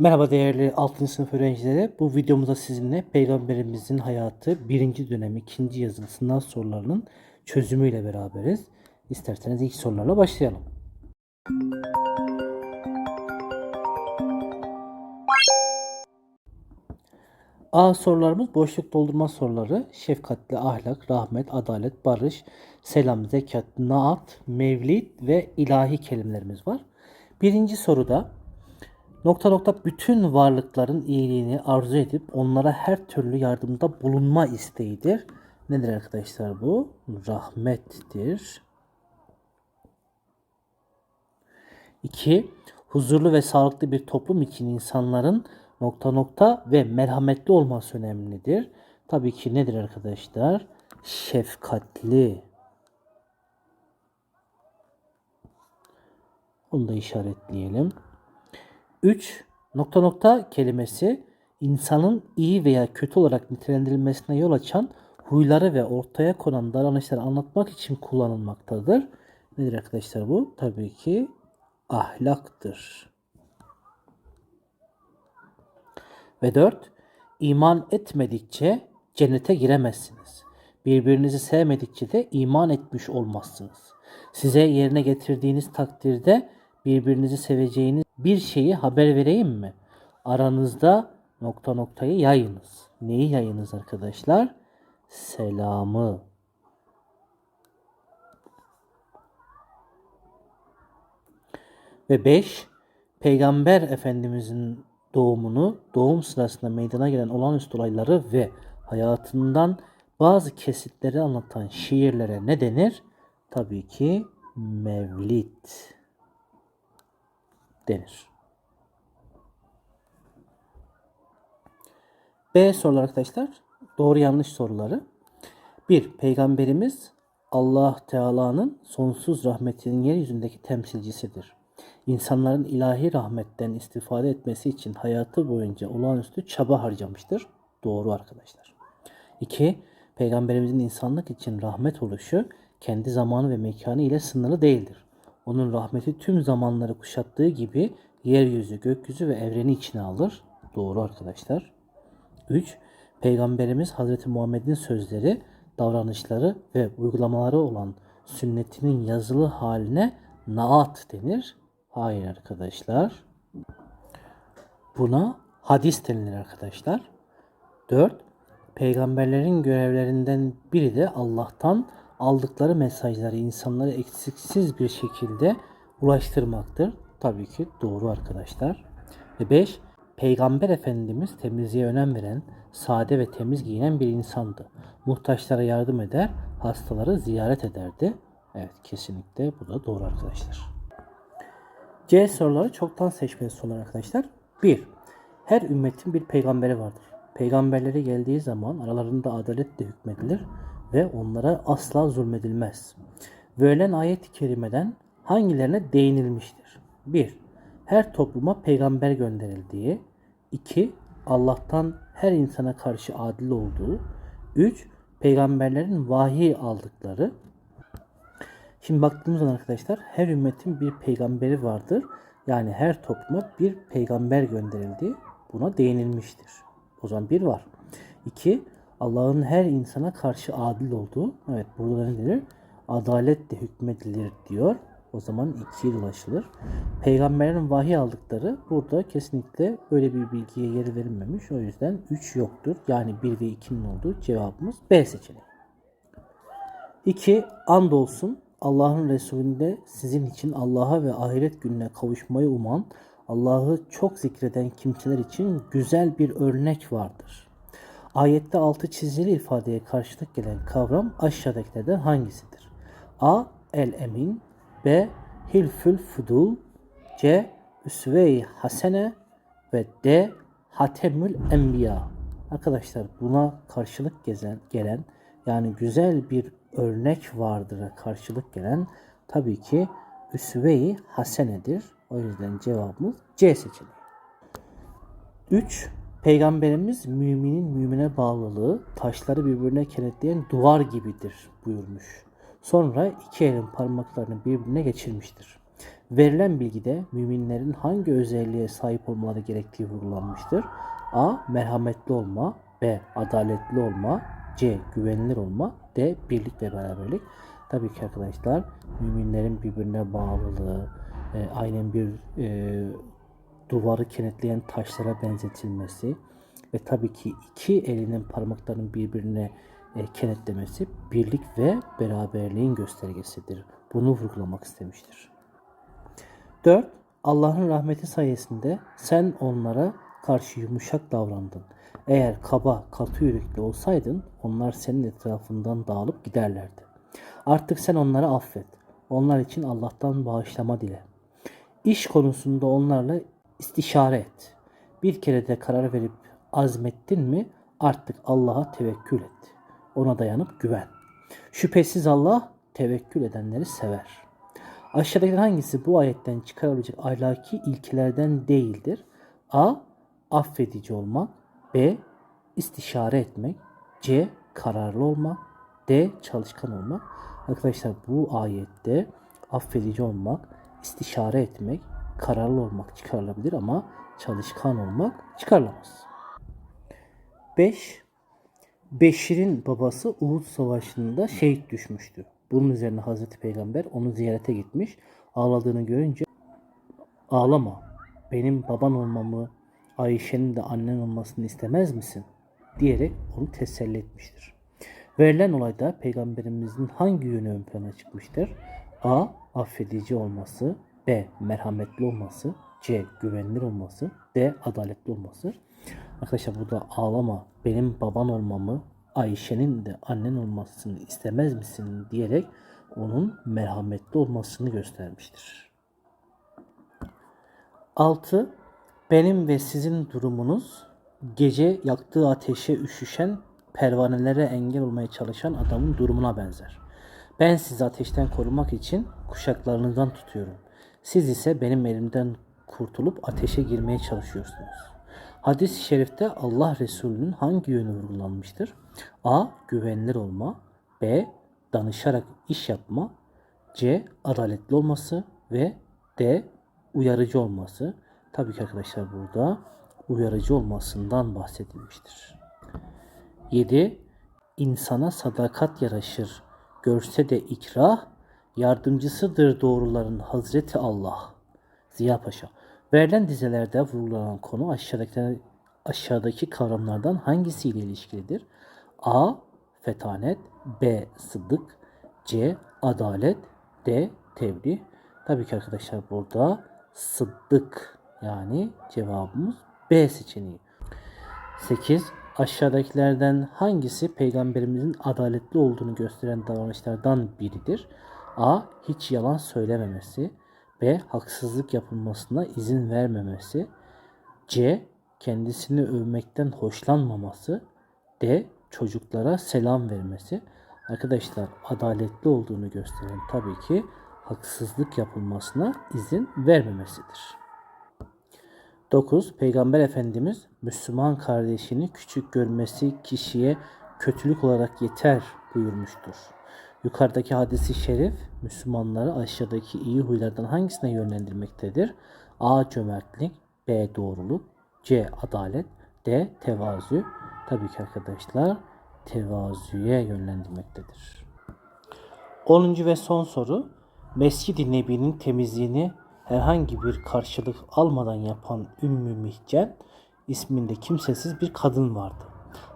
Merhaba değerli 6. sınıf öğrencileri. Bu videomuzda sizinle Peygamberimizin hayatı 1. dönem 2. yazılı sınav sorularının çözümüyle beraberiz. İsterseniz ilk sorularla başlayalım. A sorularımız boşluk doldurma soruları. Şefkatli ahlak, rahmet, adalet, barış, selam, zekat, naat, mevlid ve ilahi kelimelerimiz var. Birinci soruda nokta nokta bütün varlıkların iyiliğini arzu edip onlara her türlü yardımda bulunma isteğidir. Nedir arkadaşlar bu? Rahmettir. 2. Huzurlu ve sağlıklı bir toplum için insanların nokta nokta ve merhametli olması önemlidir. Tabii ki nedir arkadaşlar? Şefkatli. Onu da işaretleyelim. 3. Nokta nokta kelimesi insanın iyi veya kötü olarak nitelendirilmesine yol açan huyları ve ortaya konan davranışları anlatmak için kullanılmaktadır. Nedir arkadaşlar bu? Tabii ki ahlaktır. Ve 4. İman etmedikçe cennete giremezsiniz. Birbirinizi sevmedikçe de iman etmiş olmazsınız. Size yerine getirdiğiniz takdirde birbirinizi seveceğiniz bir şeyi haber vereyim mi? Aranızda nokta noktayı yayınız. Neyi yayınız arkadaşlar? Selamı. Ve 5. Peygamber Efendimizin doğumunu, doğum sırasında meydana gelen olağanüstü olayları ve hayatından bazı kesitleri anlatan şiirlere ne denir? Tabii ki mevlid denir. B sorular arkadaşlar. Doğru yanlış soruları. 1. Peygamberimiz Allah Teala'nın sonsuz rahmetinin yeryüzündeki temsilcisidir. İnsanların ilahi rahmetten istifade etmesi için hayatı boyunca olağanüstü çaba harcamıştır. Doğru arkadaşlar. 2. Peygamberimizin insanlık için rahmet oluşu kendi zamanı ve mekanı ile sınırlı değildir. Onun rahmeti tüm zamanları kuşattığı gibi yeryüzü, gökyüzü ve evreni içine alır. Doğru arkadaşlar. 3. Peygamberimiz Hazreti Muhammed'in sözleri, davranışları ve uygulamaları olan sünnetinin yazılı haline naat denir. Hayır arkadaşlar. Buna hadis denilir arkadaşlar. 4. Peygamberlerin görevlerinden biri de Allah'tan aldıkları mesajları insanlara eksiksiz bir şekilde ulaştırmaktır. Tabii ki doğru arkadaşlar. Ve 5. Peygamber Efendimiz temizliğe önem veren, sade ve temiz giyinen bir insandı. Muhtaçlara yardım eder, hastaları ziyaret ederdi. Evet kesinlikle bu da doğru arkadaşlar. C soruları çoktan seçmeli sorular arkadaşlar. 1. Her ümmetin bir peygamberi vardır. Peygamberleri geldiği zaman aralarında adaletle hükmedilir ve onlara asla zulmedilmez. Verilen ayet-i kerimeden hangilerine değinilmiştir? 1. Her topluma peygamber gönderildiği. 2. Allah'tan her insana karşı adil olduğu. 3. Peygamberlerin vahiy aldıkları. Şimdi baktığımız zaman arkadaşlar her ümmetin bir peygamberi vardır. Yani her topluma bir peygamber gönderildi. Buna değinilmiştir. O zaman bir var. İki, Allah'ın her insana karşı adil olduğu. Evet burada ne denir? Adaletle hükmedilir diyor. O zaman ikiye ulaşılır. Peygamberlerin vahiy aldıkları burada kesinlikle böyle bir bilgiye yer verilmemiş. O yüzden 3 yoktur. Yani 1 ve 2'nin olduğu cevabımız B seçeneği. 2. Andolsun Allah'ın Resulünde sizin için Allah'a ve ahiret gününe kavuşmayı uman, Allah'ı çok zikreden kimseler için güzel bir örnek vardır. Ayette altı çizili ifadeye karşılık gelen kavram aşağıdakilerden hangisidir? A. El-Emin B. Hilfül Fudul C. Üsve-i Hasene ve D. Hatemül Enbiya. Arkadaşlar buna karşılık gezen, gelen yani güzel bir örnek vardır'a karşılık gelen tabii ki Üsve-i Hasene'dir. O yüzden cevabımız C seçeneği. 3. Peygamberimiz müminin mümine bağlılığı taşları birbirine kenetleyen duvar gibidir buyurmuş. Sonra iki elin parmaklarını birbirine geçirmiştir. Verilen bilgide müminlerin hangi özelliğe sahip olmaları gerektiği vurgulanmıştır? A. Merhametli olma B. Adaletli olma C. Güvenilir olma D. Birlik ve beraberlik. Tabii ki arkadaşlar müminlerin birbirine bağlılığı, e, aynen bir e, duvarı kenetleyen taşlara benzetilmesi ve tabii ki iki elinin parmaklarının birbirine e, kenetlemesi birlik ve beraberliğin göstergesidir. Bunu vurgulamak istemiştir. 4. Allah'ın rahmeti sayesinde sen onlara karşı yumuşak davrandın. Eğer kaba, katı yürekli olsaydın onlar senin etrafından dağılıp giderlerdi. Artık sen onları affet. Onlar için Allah'tan bağışlama dile. İş konusunda onlarla istişare et. Bir kere de karar verip azmettin mi artık Allah'a tevekkül et. Ona dayanıp güven. Şüphesiz Allah tevekkül edenleri sever. Aşağıdakilerden hangisi bu ayetten çıkarılabilecek ahlaki ilkelerden değildir? A. Affedici olmak. B. istişare etmek. C. Kararlı olmak. D. Çalışkan olmak. Arkadaşlar bu ayette affedici olmak, istişare etmek, kararlı olmak çıkarılabilir ama çalışkan olmak çıkarılamaz. 5. Beşir'in babası Uhud Savaşı'nda şehit düşmüştü. Bunun üzerine Hazreti Peygamber onu ziyarete gitmiş. Ağladığını görünce ağlama benim baban olmamı Ayşe'nin de annen olmasını istemez misin? diyerek onu teselli etmiştir. Verilen olayda peygamberimizin hangi yönü ön plana çıkmıştır? A. Affedici olması B. Merhametli olması C. Güvenilir olması D. Adaletli olması. Arkadaşlar burada ağlama benim baban olmamı Ayşe'nin de annen olmasını istemez misin diyerek onun merhametli olmasını göstermiştir. 6. Benim ve sizin durumunuz gece yaktığı ateşe üşüşen pervanelere engel olmaya çalışan adamın durumuna benzer. Ben sizi ateşten korumak için kuşaklarınızdan tutuyorum. Siz ise benim elimden kurtulup ateşe girmeye çalışıyorsunuz. Hadis-i şerifte Allah Resulü'nün hangi yönü vurgulanmıştır? A. Güvenilir olma B. Danışarak iş yapma C. Adaletli olması ve D. Uyarıcı olması. Tabii ki arkadaşlar burada uyarıcı olmasından bahsedilmiştir. 7. İnsana sadakat yaraşır. Görse de ikrah, yardımcısıdır doğruların Hazreti Allah. Ziya Paşa. Verilen dizelerde vurgulanan konu aşağıdaki, aşağıdaki kavramlardan hangisiyle ilişkilidir? A. Fetanet B. Sıddık C. Adalet D. Tebliğ Tabii ki arkadaşlar burada sıddık yani cevabımız B seçeneği. 8. Aşağıdakilerden hangisi peygamberimizin adaletli olduğunu gösteren davranışlardan biridir? A. Hiç yalan söylememesi. B. Haksızlık yapılmasına izin vermemesi. C. Kendisini övmekten hoşlanmaması. D. Çocuklara selam vermesi. Arkadaşlar adaletli olduğunu gösteren tabii ki haksızlık yapılmasına izin vermemesidir. 9. Peygamber Efendimiz Müslüman kardeşini küçük görmesi kişiye kötülük olarak yeter buyurmuştur. Yukarıdaki hadisi şerif Müslümanları aşağıdaki iyi huylardan hangisine yönlendirmektedir? A. Cömertlik B. Doğruluk C. Adalet D. Tevazu Tabii ki arkadaşlar tevazuya yönlendirmektedir. 10. ve son soru Mescid-i Nebi'nin temizliğini herhangi bir karşılık almadan yapan Ümmü Mihcen isminde kimsesiz bir kadın vardı.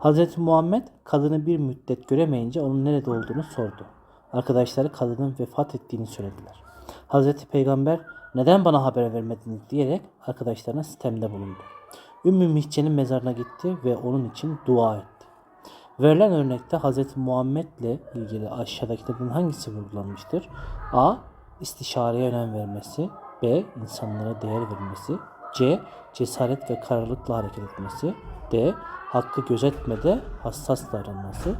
Hz. Muhammed kadını bir müddet göremeyince onun nerede olduğunu sordu. Arkadaşları kadının vefat ettiğini söylediler. Hz. Peygamber neden bana haber vermediniz diyerek arkadaşlarına sistemde bulundu. Ümmü Mihcen'in mezarına gitti ve onun için dua etti. Verilen örnekte Hz. Muhammed ile ilgili aşağıdakilerden hangisi vurgulanmıştır? A. İstişareye önem vermesi. B. insanlara değer vermesi. C. Cesaret ve kararlılıkla hareket etmesi. D. Hakkı gözetmede hassas davranması.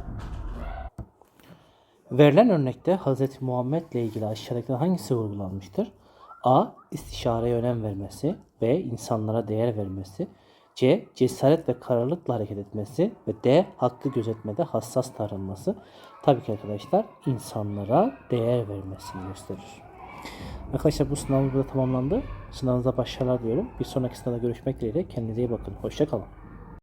Verilen örnekte Hz. Muhammed ile ilgili aşağıdakilerden hangisi vurgulanmıştır? A. İstişareye önem vermesi. B. insanlara değer vermesi. C. Cesaret ve kararlılıkla hareket etmesi. Ve D. Hakkı gözetmede hassas davranması. Tabii ki arkadaşlar insanlara değer vermesini gösterir. Arkadaşlar bu sınavımız burada tamamlandı. Sınavınıza başarılar diyorum. Bir sonraki sınavda görüşmek dileğiyle. Kendinize iyi bakın. Hoşçakalın.